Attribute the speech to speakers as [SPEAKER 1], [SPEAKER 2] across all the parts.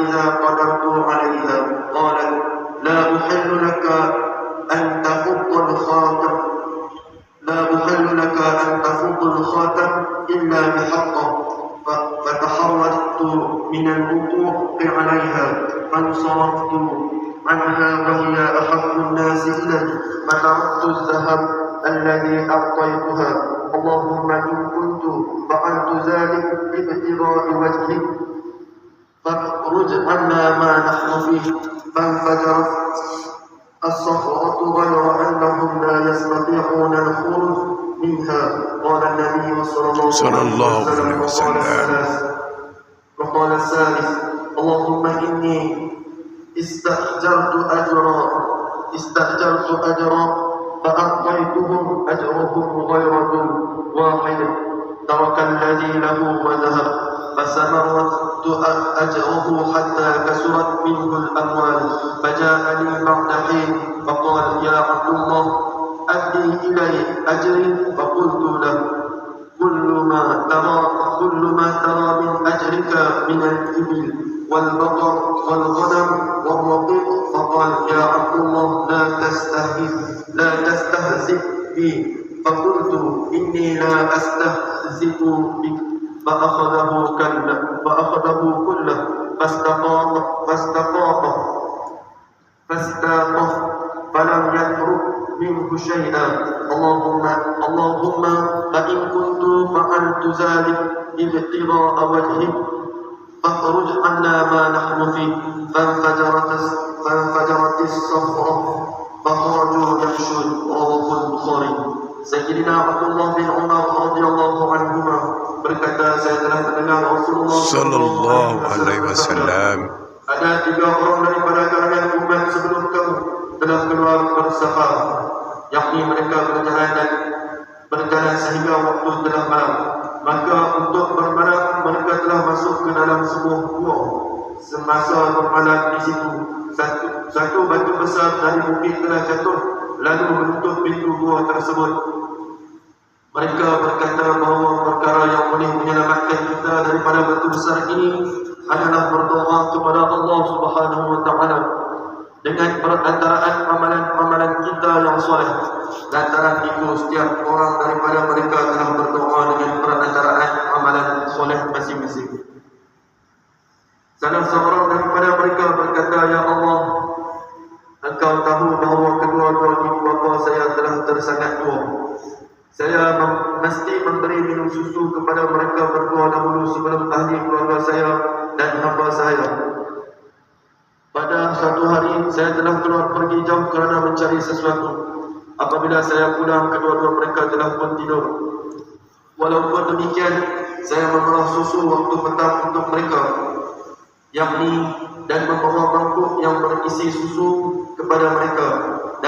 [SPEAKER 1] إذا قدرت عليها قالت لا أحل لك أن تفض الخاتم لا أحل لك أن تفض الخاتم إلا بحقه. ف- فتحرجت من الوقوع عليها فانصرفت عنها وهي أحب الناس إلي فتركت الذهب الذي أعطيتها. فانفجرت الصخرة غير أنهم لا يستطيعون الخروج منها. قال النبي صلى الله,
[SPEAKER 2] صلى الله عليه وسلم.
[SPEAKER 1] وقال الثالث اللهم إني استأجرت أجرا استأجرت أجرا فأعطيتهم أجرهم غير واحد. ترك الذي له وذهب فسمرت أجره حتى كسرت منه الأموال فجاءني بعد حين فقال يا عبد الله أدي إلي أجري فقلت له كل ما ترى كل ما ترى من أجرك من الإبل والبقر والغنم والرقيق فقال يا عبد الله لا تستهزئ لا تستهزئ بي فقلت إني لا أستهزئ بك فأخذه كله فأخذه كله فاستقاط فاستقاط فاستاقه فلم يترك منه شيئا. اللهم اللهم فإن كنت فعلت ذلك ابتغاء وجهك فاخرج عنا ما نحن فيه. فانفجرت فانفجرت الصخرة فخرجوا يمشون رواه البخاري. Sayyidina Abdullah bin Umar radhiyallahu anhuma berkata saya telah mendengar Rasulullah
[SPEAKER 2] sallallahu alaihi wasallam.
[SPEAKER 1] ada tiga orang daripada kalangan umat sebelum kamu telah keluar bersafar yakni mereka berjalan dan berjalan sehingga waktu telah malam. Maka untuk bermalam mereka telah masuk ke dalam sebuah gua semasa bermalam di situ satu, satu batu besar dari bukit telah jatuh lalu menutup pintu gua tersebut mereka berkata bahawa perkara yang boleh menyelamatkan kita daripada batu besar ini adalah berdoa kepada Allah Subhanahu wa taala dengan perantaraan amalan-amalan kita yang soleh. Lantaran itu setiap orang daripada mereka telah berdoa dengan perantaraan amalan soleh masing-masing. Salah seorang daripada mereka berkata, Ya Allah, Engkau tahu bahawa kedua-dua ibu bapa saya telah tersangat tua. Saya mesti memberi minum susu kepada mereka berdua dahulu sebelum ahli keluarga saya dan hamba saya. Pada satu hari, saya telah keluar pergi jauh kerana mencari sesuatu. Apabila saya pulang, kedua-dua mereka telah pun tidur. Walaupun demikian, saya memerah susu waktu petang untuk mereka. Yakni dan membawa mangkuk yang berisi susu kepada mereka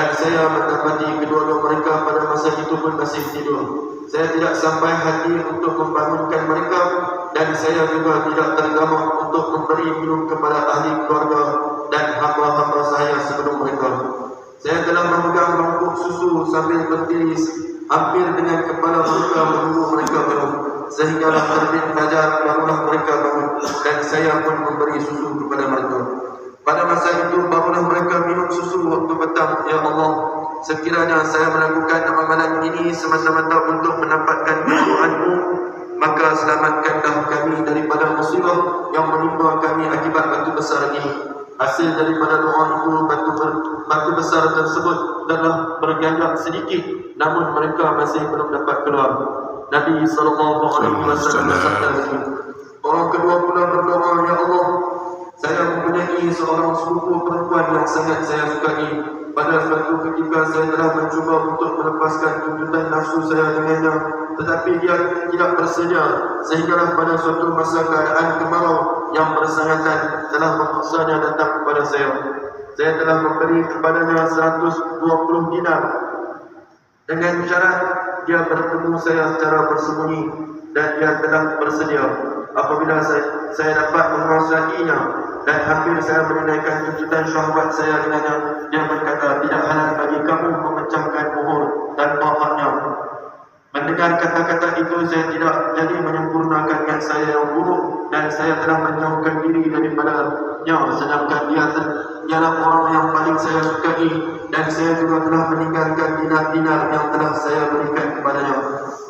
[SPEAKER 1] dan saya mendapati kedua-dua mereka pada masa itu pun masih tidur. Saya tidak sampai hati untuk membangunkan mereka dan saya juga tidak tergamak untuk memberi minum kepada ahli keluarga dan hamba-hamba saya sebelum mereka. Saya telah memegang mangkuk susu sambil berdiri hampir dengan kepala mereka menunggu mereka minum. Sehinggalah terbit fajar barulah mereka bangun dan saya pun memberi susu kepada mereka. Pada masa itu barulah mereka minum susu waktu petang. Ya Allah, sekiranya saya melakukan amalan ini semata-mata untuk mendapatkan ridhoanmu, maka selamatkanlah kami daripada musibah yang menimpa kami akibat batu besar ini. Hasil daripada doa itu batu, ber, batu besar tersebut telah bergagak sedikit namun mereka masih belum dapat keluar. Nabi sallallahu alaihi wasallam bersabda Orang kedua pula berdoa, Ya Allah, saya mempunyai seorang sepupu perempuan yang sangat saya sukai. Pada suatu ketika saya telah mencuba untuk melepaskan tuntutan nafsu saya dengannya. Tetapi dia tidak bersedia. Sehinggalah pada suatu masa keadaan kemarau yang bersangatan telah memaksanya datang kepada saya. Saya telah memberi kepadanya 120 dinar. Dengan syarat dia bertemu saya secara bersembunyi dan dia telah bersedia. Apabila saya, saya dapat menguasainya dan hampir saya menunaikan tuntutan syahwat saya dengannya, dia berkata, tidak halal bagi kamu memecahkan mohon tanpa haknya. Mendengar kata-kata itu saya tidak jadi menyempurnakan niat saya yang buruk dan saya telah menjauhkan diri daripadanya sedangkan dia ialah orang yang paling saya sukai dan saya juga telah meninggalkan dinar-dinar yang telah saya berikan kepadanya.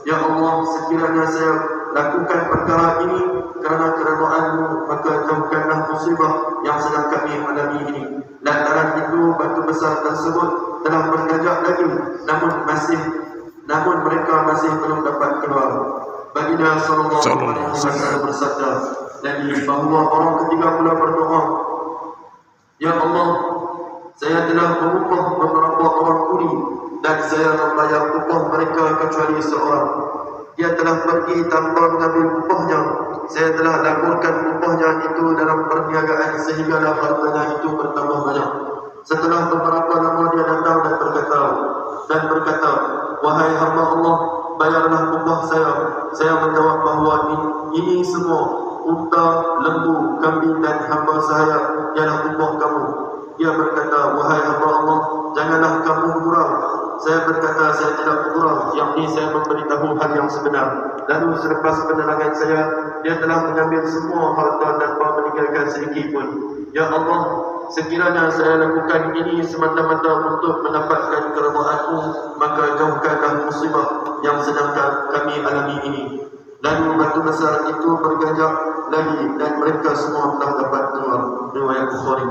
[SPEAKER 1] Ya Allah, sekiranya saya lakukan perkara ini kerana keredaanmu maka jauhkanlah musibah yang sedang kami alami ini. Lantaran itu batu besar tersebut telah bergajak lagi namun masih namun mereka masih belum dapat keluar. Baginda sallallahu alaihi wasallam bersabda lagi bahawa orang ketiga pula berdoa Ya Allah, saya telah mengupah beberapa orang kuli dan saya membayar upah mereka kecuali seorang. Pergi tanpa mengambil upahnya. Saya telah laporkan upahnya itu dalam perniagaan sehingga hartanya itu bertambah banyak. Setelah beberapa lama dia datang dan berkata, dan berkata, Wahai hamba Allah, bayarlah upah saya. Saya menjawab bahawa ini, ini semua unta, lembu, kambing dan hamba saya ialah upah kamu. Dia berkata, wahai hamba Allah, janganlah kamu gurau. Saya berkata, saya tidak bergurau. Yang ini saya memberitahu hal yang sebenar. Lalu selepas penerangan saya, dia telah mengambil semua harta tanpa meninggalkan sedikit pun. Ya Allah, sekiranya saya lakukan ini semata-mata untuk mendapatkan keredaanmu, maka jauhkanlah musibah yang sedang kami alami ini. Lalu batu besar itu bergajak lagi dan mereka semua telah dapat keluar. Riwayat Bukhari.